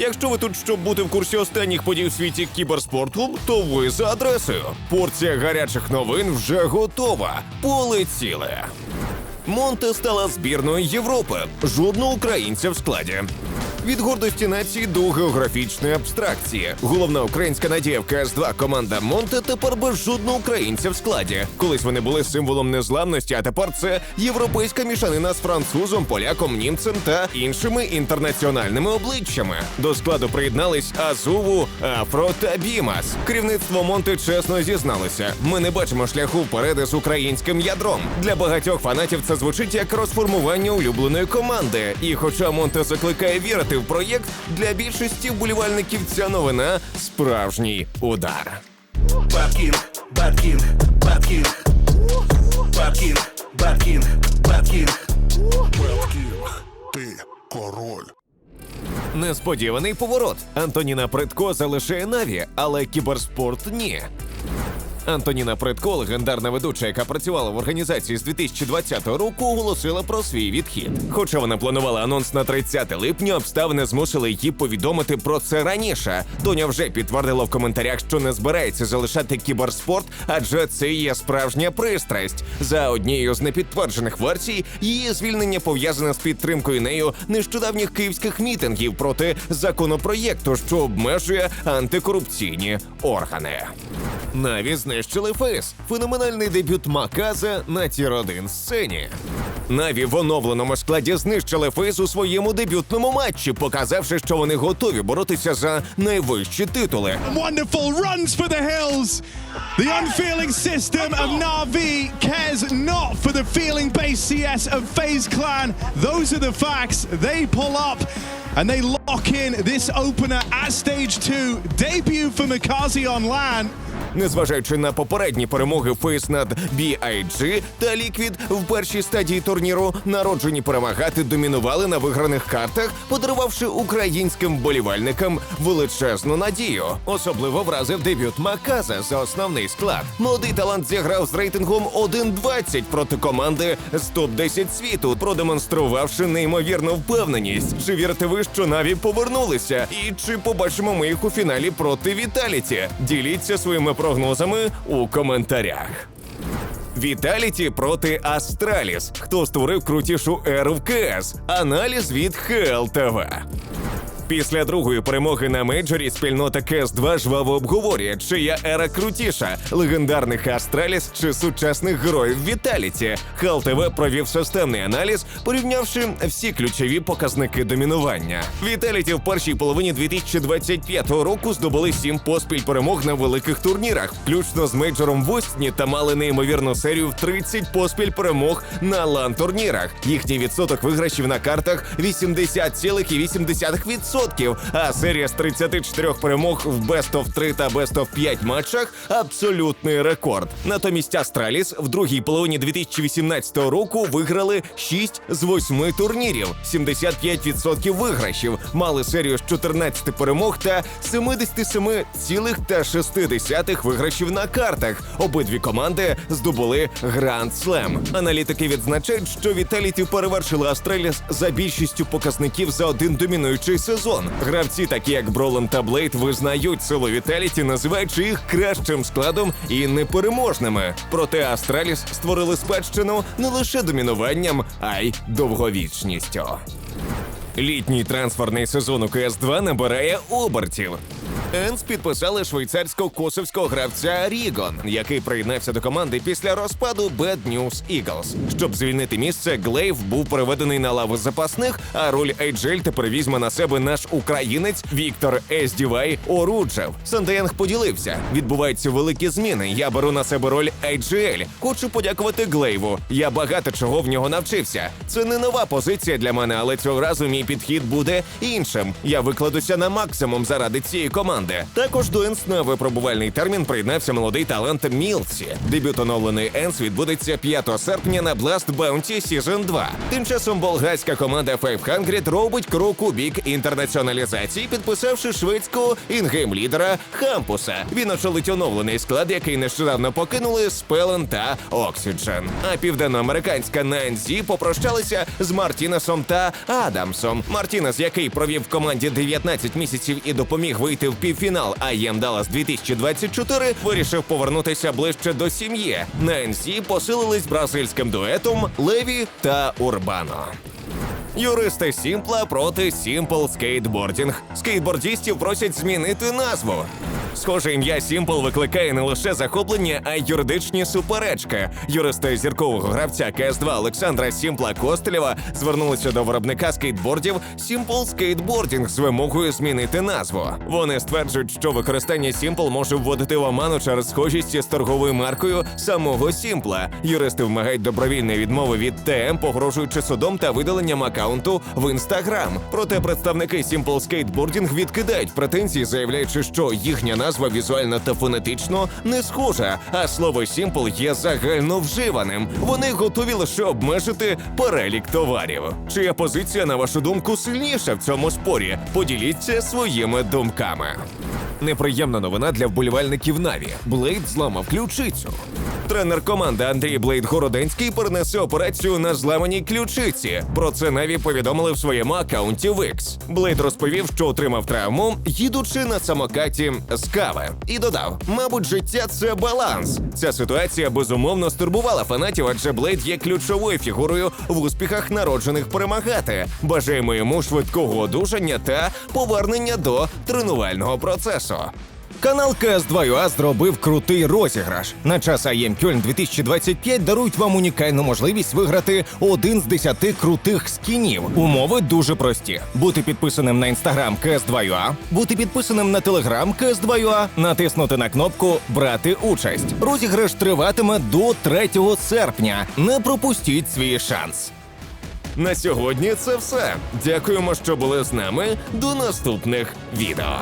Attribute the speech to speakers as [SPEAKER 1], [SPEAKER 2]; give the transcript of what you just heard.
[SPEAKER 1] Якщо ви тут, щоб бути в курсі останніх подій у світі кіберспорту, то ви за адресою. Порція гарячих новин вже готова. Полетіли. Монте стала збірною Європи. Жодного українця в складі. Від гордості нації до географічної абстракції. Головна українська надія в КС-2 команда Монте тепер без жодного українця в складі. Колись вони були символом незламності, а тепер це європейська мішанина з французом, поляком, німцем та іншими інтернаціональними обличчями. До складу приєднались Азуву, Афро та Бімас. Керівництво Монте чесно зізналося. Ми не бачимо шляху вперед із українським ядром. Для багатьох фанатів це звучить як розформування улюбленої команди. І хоча Монте закликає вірити в проєкт, для більшості вболівальників ця новина справжній удар.
[SPEAKER 2] Бабкінг, Бабкінг, Бабкінг, Бабкінг, Бабкінг, Бабкінг.
[SPEAKER 3] Беткінг, ти король.
[SPEAKER 1] Несподіваний поворот. Антоніна Предко залишає Наві, але кіберспорт ні. Антоніна Предко, легендарна ведуча, яка працювала в організації з 2020 року, оголосила про свій відхід. Хоча вона планувала анонс на 30 липня, обставини змусили її повідомити про це раніше. Тоня вже підтвердила в коментарях, що не збирається залишати кіберспорт, адже це є справжня пристрасть. За однією з непідтверджених версій, її звільнення пов'язане з підтримкою нею нещодавніх київських мітингів проти законопроєкту, що обмежує антикорупційні органи. Наві знищили фейс. Феноменальний дебют Маказа на тір 1 сцені. Наві в оновленому складі знищили фейс у своєму дебютному матчі, показавши, що вони готові боротися за найвищі титули.
[SPEAKER 4] Wonderful runs for the hills. The unfeeling system of Navi cares not for the feeling based CS of FaZe Clan. Those are the facts. They pull up and they lock in this opener at stage two. Debut for Mikazi on LAN.
[SPEAKER 1] Незважаючи на попередні перемоги Фейс над BIG та Liquid в першій стадії турніру, народжені перемагати домінували на виграних картах, подарувавши українським вболівальникам величезну надію. Особливо вразив дебют Маказа за основний склад. Молодий талант зіграв з рейтингом 1.20 проти команди з топ-10 світу, продемонструвавши неймовірну впевненість. Чи вірите ви, що Наві повернулися? І чи побачимо ми їх у фіналі проти Віталіті? Діліться своїми прогнозами у коментарях. Віталіті проти Астраліс. Хто створив крутішу еру в КС? Аналіз від ХЛТВ. Після другої перемоги на мейджорі спільнота КС-2 жваво обговорює, чия ера крутіша легендарних Астраліс чи сучасних героїв Віталіті. ХЛТВ провів системний аналіз, порівнявши всі ключові показники домінування. Віталіті в першій половині 2025 року здобули сім поспіль перемог на великих турнірах, включно з мейджором в Остіні та мали неймовірну серію в 30 поспіль перемог на лан турнірах. Їхній відсоток виграшів на картах 80,8%, а серія з 34 перемог в Best of 3 та Best of 5 матчах абсолютний рекорд. Натомість Астраліс в другій половині 2018 року виграли 6 з 8 турнірів, 75% виграшів, мали серію з 14 перемог та 77,6 виграшів на картах. Обидві команди здобули Гранд Слем. Аналітики відзначають, що Віталіті перевершили Астраліс за більшістю показників за один домінуючий сезон. Гравці, такі як Бролан та Блейд, визнають силу Віталіті, називаючи їх кращим складом і непереможними. Проте Астраліс створили спадщину не лише домінуванням, а й довговічністю. Літній трансферний сезон у КС-2 набирає обертів. Енс підписали швейцарсько-косовського гравця Рігон, який приєднався до команди після розпаду Bad News Eagles. Щоб звільнити місце, Глейв був переведений на лаву запасних, а роль Ейджель тепер візьме на себе наш українець Віктор Ездівай Оруджев. Сандеянг поділився. Відбуваються великі зміни. Я беру на себе роль Ейджель. Хочу подякувати Глейву. Я багато чого в нього навчився. Це не нова позиція для мене, але цього разу мій підхід буде іншим. Я викладуся на максимум заради цієї команди. Також до Енс на випробувальний термін приєднався молодий талант Мілсі. Дебют оновленої Енс відбудеться 5 серпня на Blast Bounty Season 2. Тим часом болгарська команда 500 робить крок у бік інтернаціоналізації, підписавши шведського інгейм-лідера Хампуса. Він очолить оновлений склад, який нещодавно покинули Спелен та Oxygen. А південноамериканська Нанзі попрощалися з Мартінесом та Адамсом. Мартінес, який провів в команді 19 місяців і допоміг вийти в півфінал АЄМ Даллас 2024, вирішив повернутися ближче до сім'ї. На НС посилились бразильським дуетом Леві та Урбано. Юристи Сімпла проти Simple Скейтбордінг. Скейтбордістів просять змінити назву. Схоже, ім'я Сімпл викликає не лише захоплення, а й юридичні суперечки. Юристи зіркового гравця КС2 Олександра Сімпла Костелєва звернулися до виробника скейтбордів Simple Skateboarding з вимогою змінити назву. Вони стверджують, що використання Simple може вводити в оману через схожість із торговою маркою самого Сімпла. Юристи вимагають добровільної відмови від ТМ, погрожуючи судом та видаленням акаунту в інстаграм. Проте представники Simple Skateboarding відкидають претензії, заявляючи, що їхня назва візуально та фонетично не схожа, а слово «сімпл» є загальновживаним. Вони готові лише обмежити перелік товарів. Чия позиція, на вашу думку, сильніша в цьому спорі? Поділіться своїми думками. Неприємна новина для вболівальників Наві. Блейд зламав ключицю. Тренер команди Андрій Блейд Городенський перенесе операцію на зламаній ключиці. Про це Наві повідомили в своєму акаунті в X. Блейд розповів, що отримав травму, їдучи на самокаті з кави. І додав: мабуть, життя це баланс. Ця ситуація безумовно стурбувала фанатів, адже Блейд є ключовою фігурою в успіхах народжених перемагати. Бажаємо йому швидкого одужання та повернення до тренувального процесу. Канал КС2UA зробив крутий розіграш. На час АЄМ Кьольн 2025 дарують вам унікальну можливість виграти один з десяти крутих скінів. Умови дуже прості: бути підписаним на інстаграм КС2UA, бути підписаним на телеграм КС2UA, натиснути на кнопку Брати участь. Розіграш триватиме до 3 серпня. Не пропустіть свій шанс. На сьогодні це все. Дякуємо, що були з нами. До наступних відео.